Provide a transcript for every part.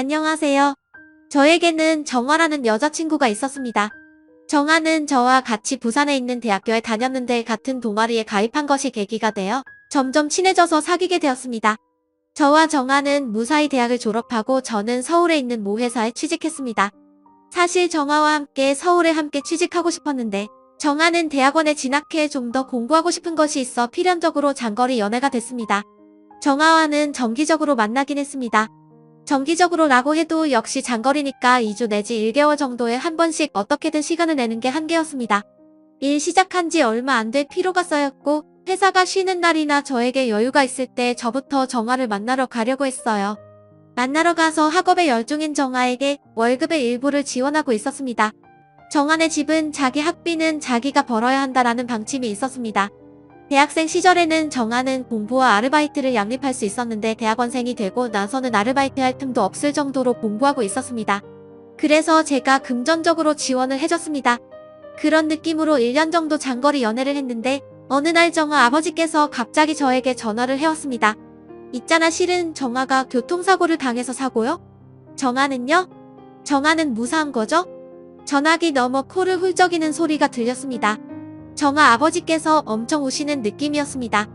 안녕하세요. 저에게는 정화라는 여자친구가 있었습니다. 정화는 저와 같이 부산에 있는 대학교에 다녔는데 같은 동아리에 가입한 것이 계기가 되어 점점 친해져서 사귀게 되었습니다. 저와 정화는 무사히 대학을 졸업하고 저는 서울에 있는 모 회사에 취직했습니다. 사실 정화와 함께 서울에 함께 취직하고 싶었는데 정화는 대학원에 진학해 좀 더 공부하고 싶은 것이 있어 필연적으로 장거리 연애가 됐습니다. 정화와는 정기적으로 만나긴 했습니다. 정기적으로라고 해도 역시 장거리니까 2주 내지 1개월 정도에 한 번씩 어떻게든 시간을 내는 게 한계였습니다. 일 시작한 지 얼마 안 돼 피로가 쌓였고 회사가 쉬는 날이나 저에게 여유가 있을 때 저부터 정화를 만나러 가려고 했어요. 만나러 가서 학업에 열중인 정화에게 월급의 일부를 지원하고 있었습니다. 정한의 집은 자기 학비는 자기가 벌어야 한다라는 방침이 있었습니다. 대학생 시절에는 정한은 공부와 아르바이트를 양립할 수 있었는데 대학원생이 되고 나서는 아르바이트 할 틈도 없을 정도로 공부하고 있었습니다. 그래서 제가 금전적으로 지원을 해줬습니다. 그런 느낌으로 1년 정도 장거리 연애를 했는데 어느 날 정아 아버지께서 갑자기 저에게 전화를 해왔습니다. 있잖아 실은 정아가 교통사고를 당해서 사고요? 정아는요? 정아는 무사한 거죠? 전화기 너머 코를 훌쩍이는 소리가 들렸습니다. 정아 아버지께서 엄청 우시는 느낌이었습니다.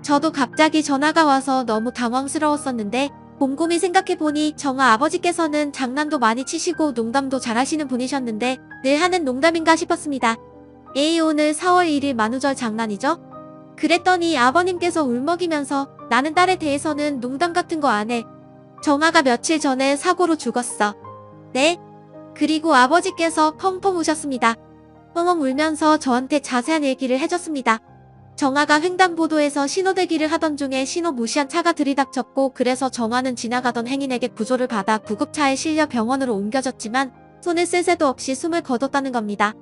저도 갑자기 전화가 와서 너무 당황스러웠었는데 곰곰이 생각해보니 정아 아버지께서는 장난도 많이 치시고 농담도 잘하시는 분이셨는데 늘 하는 농담인가 싶었습니다. 에이 오늘 4월 1일 만우절 장난이죠? 그랬더니 아버님께서 울먹이면서 나는 딸에 대해서는 농담 같은 거 안 해. 정아가 며칠 전에 사고로 죽었어. 네? 그리고 아버지께서 펑펑 우셨습니다. 펑펑 울면서 저한테 자세한 얘기를 해줬습니다. 정아가 횡단보도에서 신호대기를 하던 중에 신호 무시한 차가 들이닥쳤고 그래서 정아는 지나가던 행인에게 구조를 받아 구급차에 실려 병원으로 옮겨졌지만 손을 쓸 새도 없이 숨을 거뒀다는 겁니다.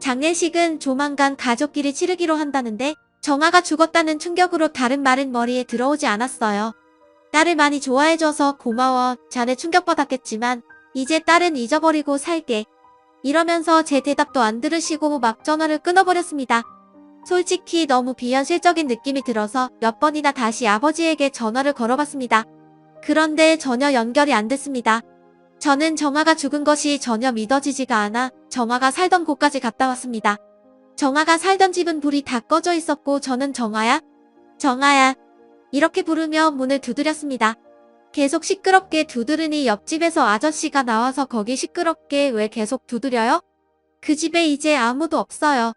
장례식은 조만간 가족끼리 치르기로 한다는데 정아가 죽었다는 충격으로 다른 말은 머리에 들어오지 않았어요. 딸을 많이 좋아해줘서 고마워. 자네 충격받았겠지만 이제 딸은 잊어버리고 살게. 이러면서 제 대답도 안 들으시고 막 전화를 끊어버렸습니다. 솔직히 너무 비현실적인 느낌이 들어서 몇 번이나 다시 아버지에게 전화를 걸어봤습니다. 그런데 전혀 연결이 안 됐습니다. 저는 정아가 죽은 것이 전혀 믿어지지가 않아 정아가 살던 곳까지 갔다 왔습니다. 정아가 살던 집은 불이 다 꺼져 있었고 저는 정아야? 정아야. 이렇게 부르며 문을 두드렸습니다. 계속 시끄럽게 두드르니 옆집에서 아저씨가 나와서 거기 시끄럽게 왜 계속 두드려요? 그 집에 이제 아무도 없어요.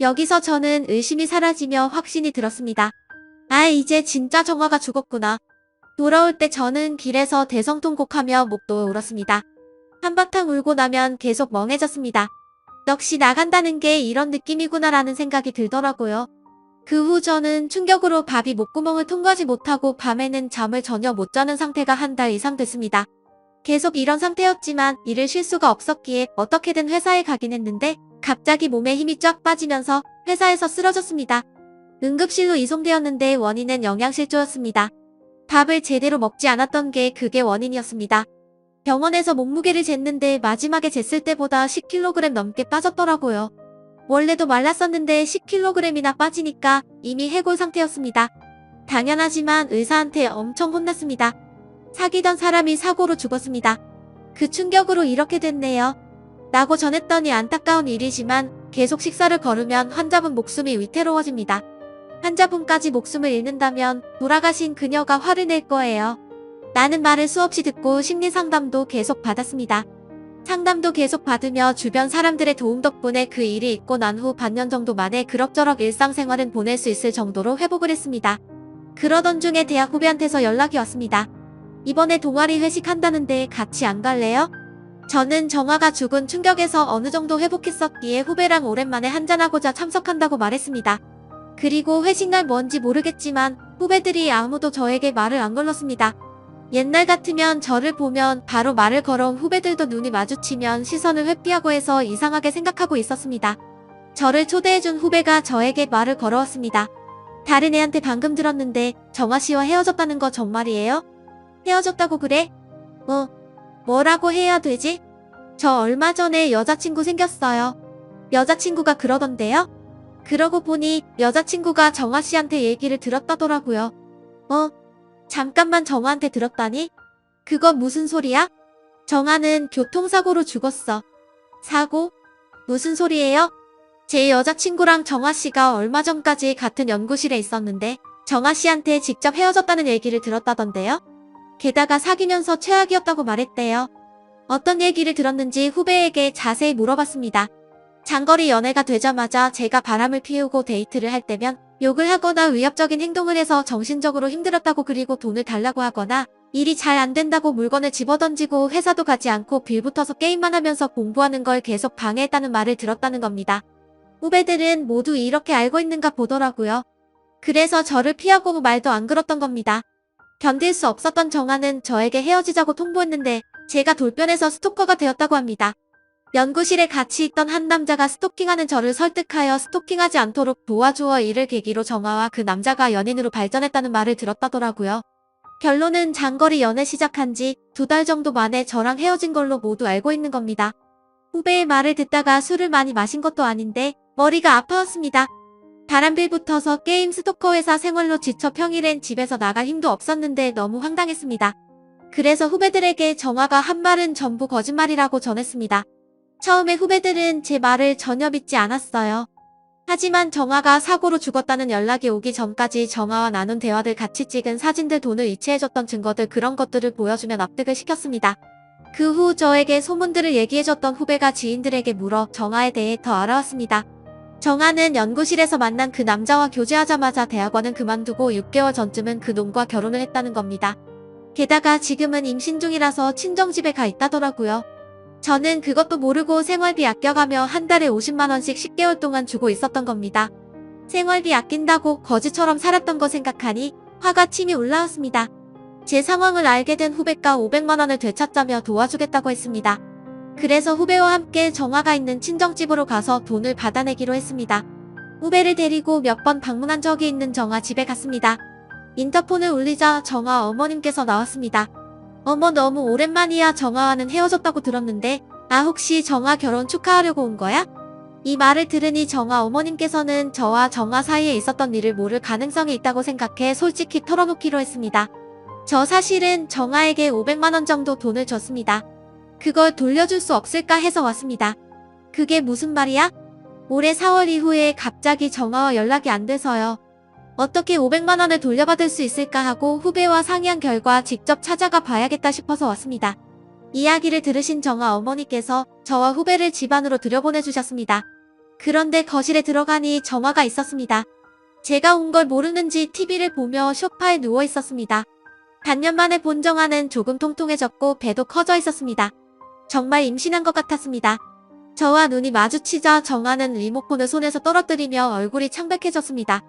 여기서 저는 의심이 사라지며 확신이 들었습니다. 아 이제 진짜 정화가 죽었구나. 돌아올 때 저는 길에서 대성통곡하며 목도 울었습니다. 한바탕 울고 나면 계속 멍해졌습니다. 역시 나간다는 게 이런 느낌이구나라는 생각이 들더라고요. 그 후 저는 충격으로 밥이 목구멍을 통과하지 못하고 밤에는 잠을 전혀 못 자는 상태가 한 달 이상 됐습니다. 계속 이런 상태였지만 일을 쉴 수가 없었기에 어떻게든 회사에 가긴 했는데 갑자기 몸에 힘이 쫙 빠지면서 회사에서 쓰러졌습니다. 응급실로 이송되었는데 원인은 영양실조였습니다. 밥을 제대로 먹지 않았던 게 그게 원인이었습니다. 병원에서 몸무게를 쟀는데 마지막에 쟀을 때보다 10kg 넘게 빠졌더라고요. 원래도 말랐었는데 10kg이나 빠지니까 이미 해골 상태였습니다. 당연하지만 의사한테 엄청 혼났습니다. 사귀던 사람이 사고로 죽었습니다. 그 충격으로 이렇게 됐네요. 라고 전했더니 안타까운 일이지만 계속 식사를 걸으면 환자분 목숨이 위태로워집니다. 환자분까지 목숨을 잃는다면 돌아가신 그녀가 화를 낼 거예요. 라는 말을 수없이 듣고 심리 상담도 계속 받았습니다. 상담도 계속 받으며 주변 사람들의 도움 덕분에 그 일이 있고 난 후 반년 정도 만에 그럭저럭 일상생활은 보낼 수 있을 정도로 회복을 했습니다. 그러던 중에 대학 후배한테서 연락이 왔습니다. 이번에 동아리 회식한다는데 같이 안 갈래요? 저는 정화가 죽은 충격에서 어느 정도 회복했었기에 후배랑 오랜만에 한잔하고자 참석한다고 말했습니다. 그리고 회식날 뭔지 모르겠지만 후배들이 아무도 저에게 말을 안 걸렀습니다. 옛날 같으면 저를 보면 바로 말을 걸어온 후배들도 눈이 마주치면 시선을 회피하고 해서 이상하게 생각하고 있었습니다. 저를 초대해준 후배가 저에게 말을 걸어왔습니다. 다른 애한테 방금 들었는데 정화 씨와 헤어졌다는 거 정말이에요? 헤어졌다고 그래? 뭐, 뭐라고 해야 되지? 저 얼마 전에 여자친구 생겼어요. 여자친구가 그러던데요? 그러고 보니 여자친구가 정화 씨한테 얘기를 들었다더라고요. 어? 잠깐만 정화한테 들었다니? 그건 무슨 소리야? 정아는 교통사고로 죽었어. 사고? 무슨 소리예요? 제 여자친구랑 정아 씨가 얼마 전까지 같은 연구실에 있었는데 정아 씨한테 직접 헤어졌다는 얘기를 들었다던데요? 게다가 사귀면서 최악이었다고 말했대요. 어떤 얘기를 들었는지 후배에게 자세히 물어봤습니다. 장거리 연애가 되자마자 제가 바람을 피우고 데이트를 할 때면 욕을 하거나 위협적인 행동을 해서 정신적으로 힘들었다고 그리고 돈을 달라고 하거나 일이 잘 안 된다고 물건을 집어던지고 회사도 가지 않고 빌붙어서 게임만 하면서 공부하는 걸 계속 방해했다는 말을 들었다는 겁니다. 후배들은 모두 이렇게 알고 있는가 보더라고요. 그래서 저를 피하고 말도 안 걸었던 겁니다. 견딜 수 없었던 정아는 저에게 헤어지자고 통보했는데 제가 돌변해서 스토커가 되었다고 합니다. 연구실에 같이 있던 한 남자가 스토킹하는 저를 설득하여 스토킹하지 않도록 도와주어 이를 계기로 정아와 그 남자가 연인으로 발전했다는 말을 들었다더라고요. 결론은 장거리 연애 시작한 지 두 달 정도 만에 저랑 헤어진 걸로 모두 알고 있는 겁니다. 후배의 말을 듣다가 술을 많이 마신 것도 아닌데 머리가 아파왔습니다. 바람빌 붙어서 게임 스토커 회사 생활로 지쳐 평일엔 집에서 나갈 힘도 없었는데 너무 황당했습니다. 그래서 후배들에게 정화가 한 말은 전부 거짓말이라고 전했습니다. 처음에 후배들은 제 말을 전혀 믿지 않았어요. 하지만 정화가 사고로 죽었다는 연락이 오기 전까지 정화와 나눈 대화들 같이 찍은 사진들 돈을 이체해줬던 증거들 그런 것들을 보여주면 납득을 시켰습니다. 그 후 저에게 소문들을 얘기해줬던 후배가 지인들에게 물어 정화에 대해 더 알아왔습니다. 정화는 연구실에서 만난 그 남자와 교제하자마자 대학원은 그만두고 6개월 전쯤은 그 놈과 결혼을 했다는 겁니다. 게다가 지금은 임신 중이라서 친정집에 가 있다더라고요. 저는 그것도 모르고 생활비 아껴가며 한 달에 50만원씩 10개월 동안 주고 있었던 겁니다. 생활비 아낀다고 거지처럼 살았던 거 생각하니 화가 침이 올라왔습니다. 제 상황을 알게 된 후배가 500만원을 되찾자며 도와주겠다고 했습니다. 그래서 후배와 함께 정화가 있는 친정집으로 가서 돈을 받아내기로 했습니다. 후배를 데리고 몇 번 방문한 적이 있는 정화 집에 갔습니다. 인터폰을 울리자 정화 어머님께서 나왔습니다. 어머 너무 오랜만이야 정화와는 헤어졌다고 들었는데 나 혹시 정화 결혼 축하하려고 온 거야? 이 말을 들으니 정화 어머님께서는 저와 정화 사이에 있었던 일을 모를 가능성이 있다고 생각해 솔직히 털어놓기로 했습니다. 저 사실은 정화에게 500만원 정도 돈을 줬습니다. 그걸 돌려줄 수 없을까 해서 왔습니다. 그게 무슨 말이야? 올해 4월 이후에 갑자기 정화와 연락이 안 돼서요. 어떻게 500만 원을 돌려받을 수 있을까 하고 후배와 상의한 결과 직접 찾아가 봐야겠다 싶어서 왔습니다. 이야기를 들으신 정아 어머니께서 저와 후배를 집안으로 들여보내주셨습니다. 그런데 거실에 들어가니 정화가 있었습니다. 제가 온 걸 모르는지 TV를 보며 소파에 누워 있었습니다. 반년 만에 본 정아는 조금 통통해졌고 배도 커져 있었습니다. 정말 임신한 것 같았습니다. 저와 눈이 마주치자 정아는 리모컨을 손에서 떨어뜨리며 얼굴이 창백해졌습니다.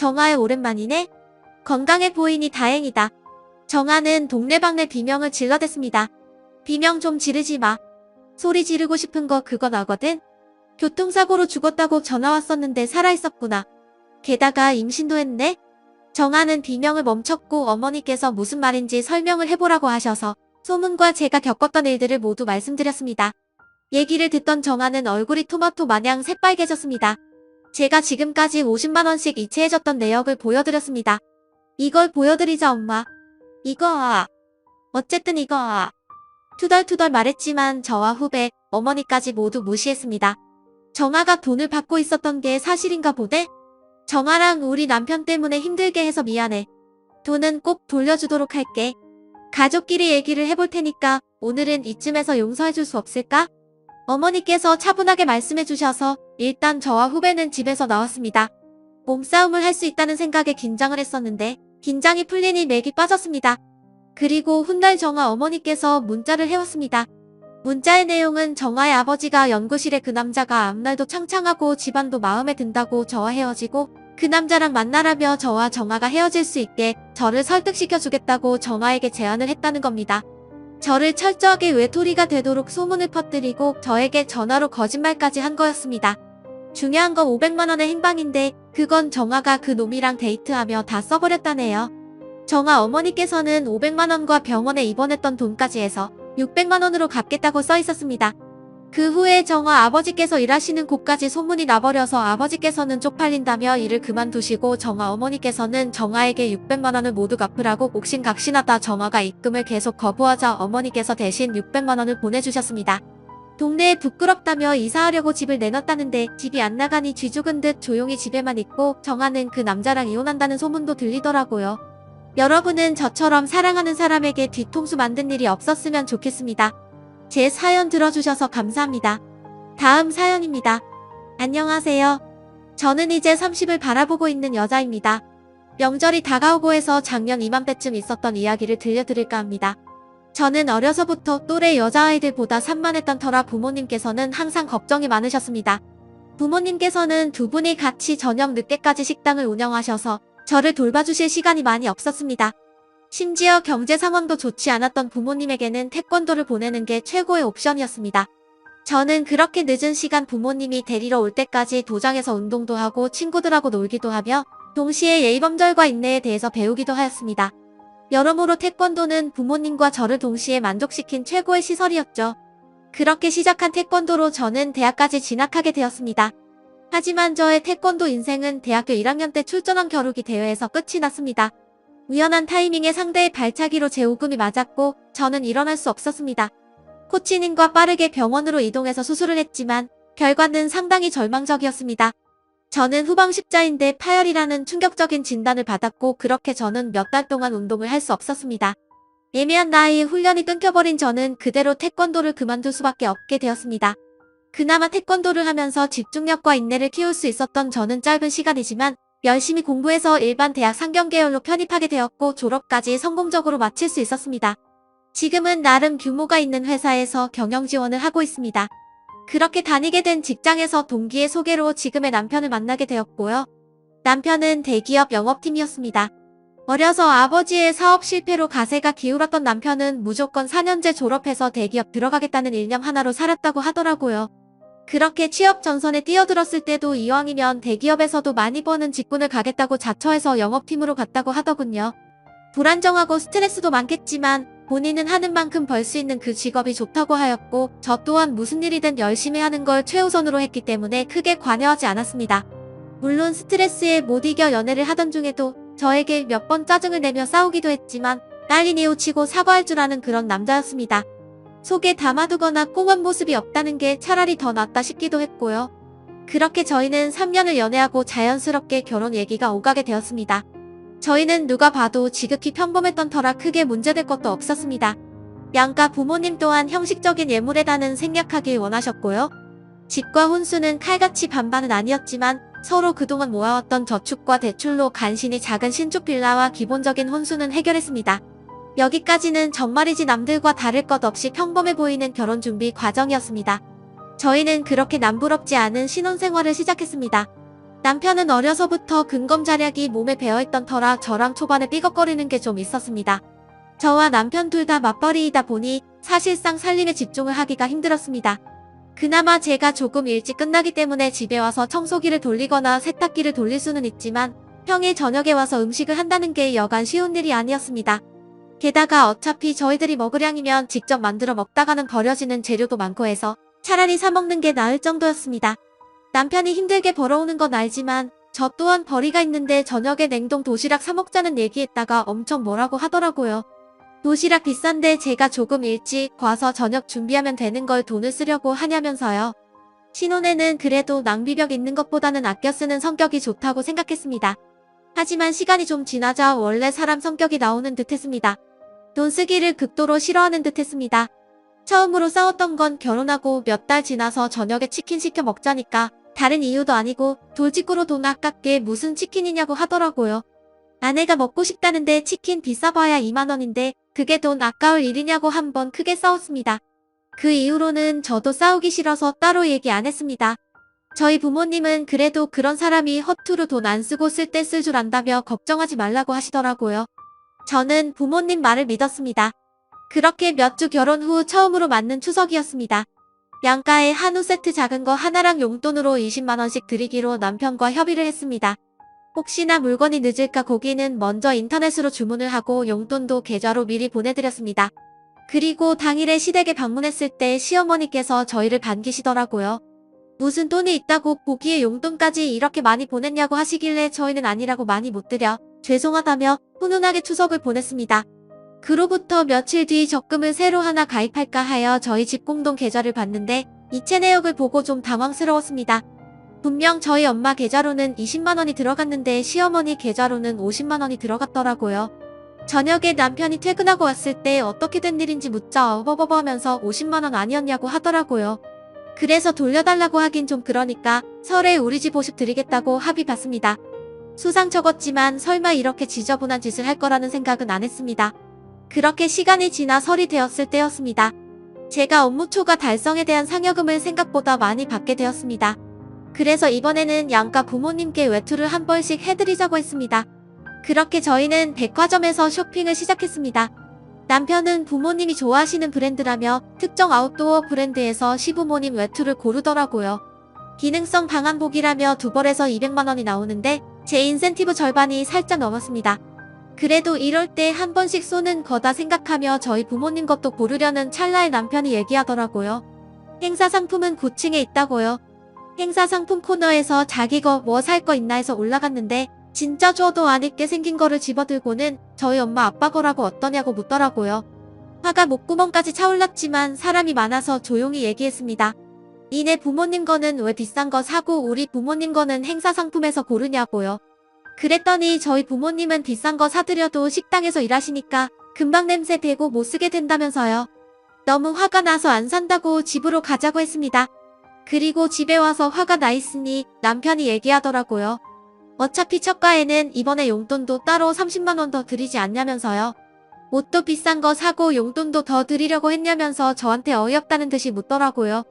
정아의 오랜만이네? 건강해 보이니 다행이다. 정아는 동네방네 비명을 질러댔습니다. 비명 좀 지르지 마. 소리 지르고 싶은 거 그거 나거든? 교통사고로 죽었다고 전화 왔었는데 살아있었구나. 게다가 임신도 했네? 정아는 비명을 멈췄고 어머니께서 무슨 말인지 설명을 해보라고 하셔서 소문과 제가 겪었던 일들을 모두 말씀드렸습니다. 얘기를 듣던 정아는 얼굴이 토마토 마냥 새빨개졌습니다. 제가 지금까지 50만원씩 이체해줬던 내역을 보여드렸습니다. 이걸 보여드리자 엄마. 이거 아. 어쨌든 이거 아. 투덜투덜 말했지만 저와 후배, 어머니까지 모두 무시했습니다. 정아가 돈을 받고 있었던 게 사실인가 보네? 정아랑 우리 남편 때문에 힘들게 해서 미안해. 돈은 꼭 돌려주도록 할게. 가족끼리 얘기를 해볼 테니까 오늘은 이쯤에서 용서해줄 수 없을까? 어머니께서 차분하게 말씀해 주셔서 일단 저와 후배는 집에서 나왔습니다. 몸싸움을 할 수 있다는 생각에 긴장을 했었는데 긴장이 풀리니 맥이 빠졌습니다. 그리고 훗날 정아 어머니께서 문자를 해왔습니다. 문자의 내용은 정아의 아버지가 연구실에 그 남자가 앞날도 창창하고 집안도 마음에 든다고 저와 헤어지고 그 남자랑 만나라며 저와 정아가 헤어질 수 있게 저를 설득시켜 주겠다고 정아에게 제안을 했다는 겁니다. 저를 철저하게 외톨이가 되도록 소문을 퍼뜨리고 저에게 전화로 거짓말까지 한 거였습니다. 중요한 건 500만원의 행방인데 그건 정아가 그 놈이랑 데이트하며 다 써버렸다네요. 정아 어머니께서는 500만원과 병원에 입원했던 돈까지 해서 600만원으로 갚겠다고 써 있었습니다. 그 후에 정화 아버지께서 일하시는 곳까지 소문이 나버려서 아버지께서는 쪽팔린다며 일을 그만두시고 정화 어머니께서는 정화에게 600만 원을 모두 갚으라고 옥신각신하다 정화가 입금을 계속 거부하자 어머니께서 대신 600만 원을 보내주셨습니다. 동네에 부끄럽다며 이사하려고 집을 내놨다는데 집이 안 나가니 쥐 죽은 듯 조용히 집에만 있고 정화는 그 남자랑 이혼한다는 소문도 들리더라고요. 여러분은 저처럼 사랑하는 사람에게 뒤통수 만든 일이 없었으면 좋겠습니다. 제 사연 들어주셔서 감사합니다. 다음 사연입니다. 안녕하세요. 저는 이제 30을 바라보고 있는 여자입니다. 명절이 다가오고 해서 작년 이맘때쯤 있었던 이야기를 들려드릴까 합니다. 저는 어려서부터 또래 여자아이들보다 산만했던 터라 부모님께서는 항상 걱정이 많으셨습니다. 부모님께서는 두 분이 같이 저녁 늦게까지 식당을 운영하셔서 저를 돌봐주실 시간이 많이 없었습니다. 심지어 경제 상황도 좋지 않았던 부모님에게는 태권도를 보내는 게 최고의 옵션이었습니다. 저는 그렇게 늦은 시간 부모님이 데리러 올 때까지 도장에서 운동도 하고 친구들하고 놀기도 하며 동시에 예의범절과 인내에 대해서 배우기도 하였습니다. 여러모로 태권도는 부모님과 저를 동시에 만족시킨 최고의 시설이었죠. 그렇게 시작한 태권도로 저는 대학까지 진학하게 되었습니다. 하지만 저의 태권도 인생은 대학교 1학년 때 출전한 겨루기 대회에서 끝이 났습니다. 우연한 타이밍에 상대의 발차기로 제 오금이 맞았고 저는 일어날 수 없었습니다. 코치님과 빠르게 병원으로 이동해서 수술을 했지만 결과는 상당히 절망적이었습니다. 저는 후방 십자인대 파열이라는 충격적인 진단을 받았고 그렇게 저는 몇 달 동안 운동을 할 수 없었습니다. 애매한 나이에 훈련이 끊겨버린 저는 그대로 태권도를 그만둘 수밖에 없게 되었습니다. 그나마 태권도를 하면서 집중력과 인내를 키울 수 있었던 저는 짧은 시간이지만 열심히 공부해서 일반 대학 상경계열로 편입하게 되었고 졸업까지 성공적으로 마칠 수 있었습니다. 지금은 나름 규모가 있는 회사에서 경영 지원을 하고 있습니다. 그렇게 다니게 된 직장에서 동기의 소개로 지금의 남편을 만나게 되었고요. 남편은 대기업 영업팀이었습니다. 어려서 아버지의 사업 실패로 가세가 기울었던 남편은 무조건 4년제 졸업해서 대기업 들어가겠다는 일념 하나로 살았다고 하더라고요. 그렇게 취업 전선에 뛰어들었을 때도 이왕이면 대기업에서도 많이 버는 직군을 가겠다고 자처해서 영업팀으로 갔다고 하더군요. 불안정하고 스트레스도 많겠지만 본인은 하는 만큼 벌 수 있는 그 직업이 좋다고 하였고 저 또한 무슨 일이든 열심히 하는 걸 최우선으로 했기 때문에 크게 관여하지 않았습니다. 물론 스트레스에 못 이겨 연애를 하던 중에도 저에게 몇 번 짜증을 내며 싸우기도 했지만 딸이 뉘우치고 사과할 줄 아는 그런 남자였습니다. 속에 담아두거나 꽁한 모습이 없다는 게 차라리 더 낫다 싶기도 했고요. 그렇게 저희는 3년을 연애하고 자연스럽게 결혼 얘기가 오가게 되었습니다. 저희는 누가 봐도 지극히 평범했던 터라 크게 문제될 것도 없었습니다. 양가 부모님 또한 형식적인 예물에다는 생략하길 원하셨고요. 집과 혼수는 칼같이 반반은 아니었지만 서로 그동안 모아왔던 저축과 대출로 간신히 작은 신축 빌라와 기본적인 혼수는 해결했습니다. 여기까지는 정말이지 남들과 다를 것 없이 평범해 보이는 결혼 준비 과정이었습니다. 저희는 그렇게 남부럽지 않은 신혼생활을 시작했습니다. 남편은 어려서부터 근검자략이 몸에 배어있던 터라 저랑 초반에 삐걱거리는 게 좀 있었습니다. 저와 남편 둘 다 맞벌이이다 보니 사실상 살림에 집중을 하기가 힘들었습니다. 그나마 제가 조금 일찍 끝나기 때문에 집에 와서 청소기를 돌리거나 세탁기를 돌릴 수는 있지만 평일 저녁에 와서 음식을 한다는 게 여간 쉬운 일이 아니었습니다. 게다가 어차피 저희들이 먹으량이면 직접 만들어 먹다가는 버려지는 재료도 많고 해서 차라리 사 먹는 게 나을 정도였습니다. 남편이 힘들게 벌어오는 건 알지만 저 또한 벌이가 있는데 저녁에 냉동 도시락 사 먹자는 얘기했다가 엄청 뭐라고 하더라고요. 도시락 비싼데 제가 조금 일찍 와서 저녁 준비하면 되는 걸 돈을 쓰려고 하냐면서요. 신혼에는 그래도 낭비벽 있는 것보다는 아껴 쓰는 성격이 좋다고 생각했습니다. 하지만 시간이 좀 지나자 원래 사람 성격이 나오는 듯 했습니다. 돈 쓰기를 극도로 싫어하는 듯 했습니다. 처음으로 싸웠던 건 결혼하고 몇 달 지나서 저녁에 치킨 시켜 먹자니까 다른 이유도 아니고 돌직구로 돈 아깝게 무슨 치킨이냐고 하더라고요. 아내가 먹고 싶다는데 치킨 비싸봐야 2만원인데 그게 돈 아까울 일이냐고 한번 크게 싸웠습니다. 그 이후로는 저도 싸우기 싫어서 따로 얘기 안 했습니다. 저희 부모님은 그래도 그런 사람이 허투루 돈 안 쓰고 쓸 때 쓸 줄 안다며 걱정하지 말라고 하시더라고요. 저는 부모님 말을 믿었습니다. 그렇게 몇 주 결혼 후 처음으로 맞는 추석이었습니다. 양가에 한우 세트 작은 거 하나랑 용돈으로 20만원씩 드리기로 남편과 협의를 했습니다. 혹시나 물건이 늦을까 고기는 먼저 인터넷으로 주문을 하고 용돈도 계좌로 미리 보내드렸습니다. 그리고 당일에 시댁에 방문했을 때 시어머니께서 저희를 반기시더라고요. 무슨 돈이 있다고 보기에 용돈까지 이렇게 많이 보냈냐고 하시길래 저희는 아니라고 많이 못 드려 죄송하다며 훈훈하게 추석을 보냈습니다. 그로부터 며칠 뒤 적금을 새로 하나 가입할까 하여 저희 집 공동 계좌를 봤는데 이체 내역을 보고 좀 당황스러웠습니다. 분명 저희 엄마 계좌로는 20만원이 들어갔는데 시어머니 계좌로는 50만원이 들어갔더라고요. 저녁에 남편이 퇴근하고 왔을 때 어떻게 된 일인지 묻자 어버버버 하면서 50만원 아니었냐고 하더라고요. 그래서 돌려달라고 하긴 좀 그러니까 설에 우리 집 50 드리겠다고 합의 봤습니다. 수상 적었지만 설마 이렇게 지저분한 짓을 할 거라는 생각은 안 했습니다. 그렇게 시간이 지나 설이 되었을 때였습니다. 제가 업무 초과 달성에 대한 상여금을 생각보다 많이 받게 되었습니다. 그래서 이번에는 양가 부모님께 외투를 한 벌씩 해드리자고 했습니다. 그렇게 저희는 백화점에서 쇼핑을 시작했습니다. 남편은 부모님이 좋아하시는 브랜드라며 특정 아웃도어 브랜드에서 시부모님 외투를 고르더라고요. 기능성 방한복이라며 두 벌에서 200만원이 나오는데 제 인센티브 절반이 살짝 넘었습니다. 그래도 이럴 때 한 번씩 쏘는 거다 생각하며 저희 부모님 것도 고르려는 찰나에 남편이 얘기하더라고요. 행사 상품은 9층에 있다고요. 행사 상품 코너에서 자기 거 뭐 살 거 있나 해서 올라갔는데 진짜 줘도 안 입게 생긴 거를 집어들고는 저희 엄마 아빠 거라고 어떠냐고 묻더라고요. 화가 목구멍까지 차올랐지만 사람이 많아서 조용히 얘기했습니다. 니네 부모님 거는 왜 비싼 거 사고 우리 부모님 거는 행사 상품에서 고르냐고요. 그랬더니 저희 부모님은 비싼 거 사드려도 식당에서 일하시니까 금방 냄새 배고 못 쓰게 된다면서요. 너무 화가 나서 안 산다고 집으로 가자고 했습니다. 그리고 집에 와서 화가 나 있으니 남편이 얘기하더라고요. 어차피 첫가에는 이번에 용돈도 따로 30만원 더 드리지 않냐면서요. 옷도 비싼 거 사고 용돈도 더 드리려고 했냐면서 저한테 어이없다는 듯이 묻더라고요.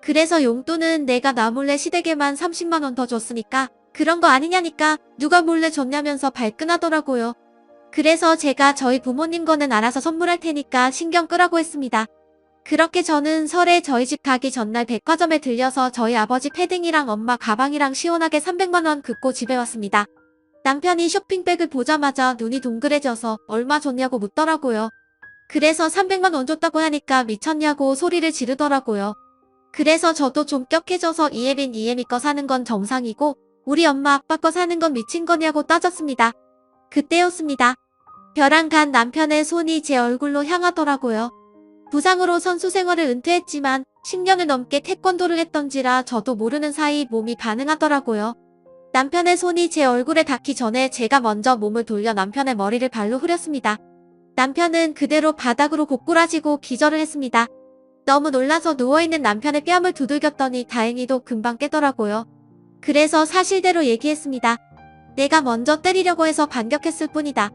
그래서 용돈은 내가 나 몰래 시댁에만 30만원 더 줬으니까 그런 거 아니냐니까 누가 몰래 줬냐면서 발끈하더라고요. 그래서 제가 저희 부모님 거는 알아서 선물할 테니까 신경 끄라고 했습니다. 그렇게 저는 설에 저희 집 가기 전날 백화점에 들려서 저희 아버지 패딩이랑 엄마 가방이랑 시원하게 300만원 긋고 집에 왔습니다. 남편이 쇼핑백을 보자마자 눈이 동그래져서 얼마 줬냐고 묻더라고요. 그래서 300만원 줬다고 하니까 미쳤냐고 소리를 지르더라고요. 그래서 저도 좀 격해져서 이예빈 이예미 거 사는 건 정상이고 우리 엄마 아빠 거 사는 건 미친 거냐고 따졌습니다. 그때였습니다. 벼랑 간 남편의 손이 제 얼굴로 향하더라고요. 부상으로 선수 생활을 은퇴했지만 10년을 넘게 태권도를 했던지라 저도 모르는 사이 몸이 반응하더라고요. 남편의 손이 제 얼굴에 닿기 전에 제가 먼저 몸을 돌려 남편의 머리를 발로 후렸습니다. 남편은 그대로 바닥으로 고꾸라지고 기절을 했습니다. 너무 놀라서 누워있는 남편의 뺨을 두들겼더니 다행히도 금방 깨더라고요. 그래서 사실대로 얘기했습니다. 내가 먼저 때리려고 해서 반격했을 뿐이다.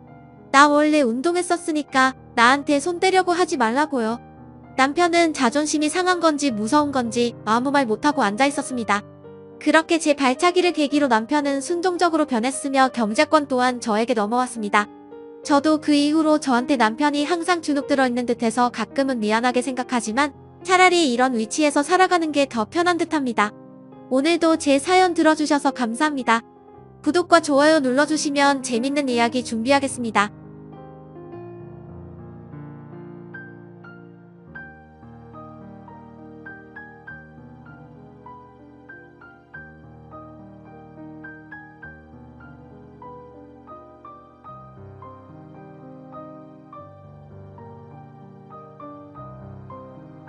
나 원래 운동했었으니까 나한테 손 떼려고 하지 말라고요. 남편은 자존심이 상한 건지 무서운 건지 아무 말 못하고 앉아 있었습니다. 그렇게 제 발차기를 계기로 남편은 순종적으로 변했으며 경제권 또한 저에게 넘어왔습니다. 저도 그 이후로 저한테 남편이 항상 주눅 들어있는 듯해서 가끔은 미안하게 생각하지만 차라리 이런 위치에서 살아가는 게 더 편한 듯합니다. 오늘도 제 사연 들어주셔서 감사합니다. 구독과 좋아요 눌러주시면 재밌는 이야기 준비하겠습니다.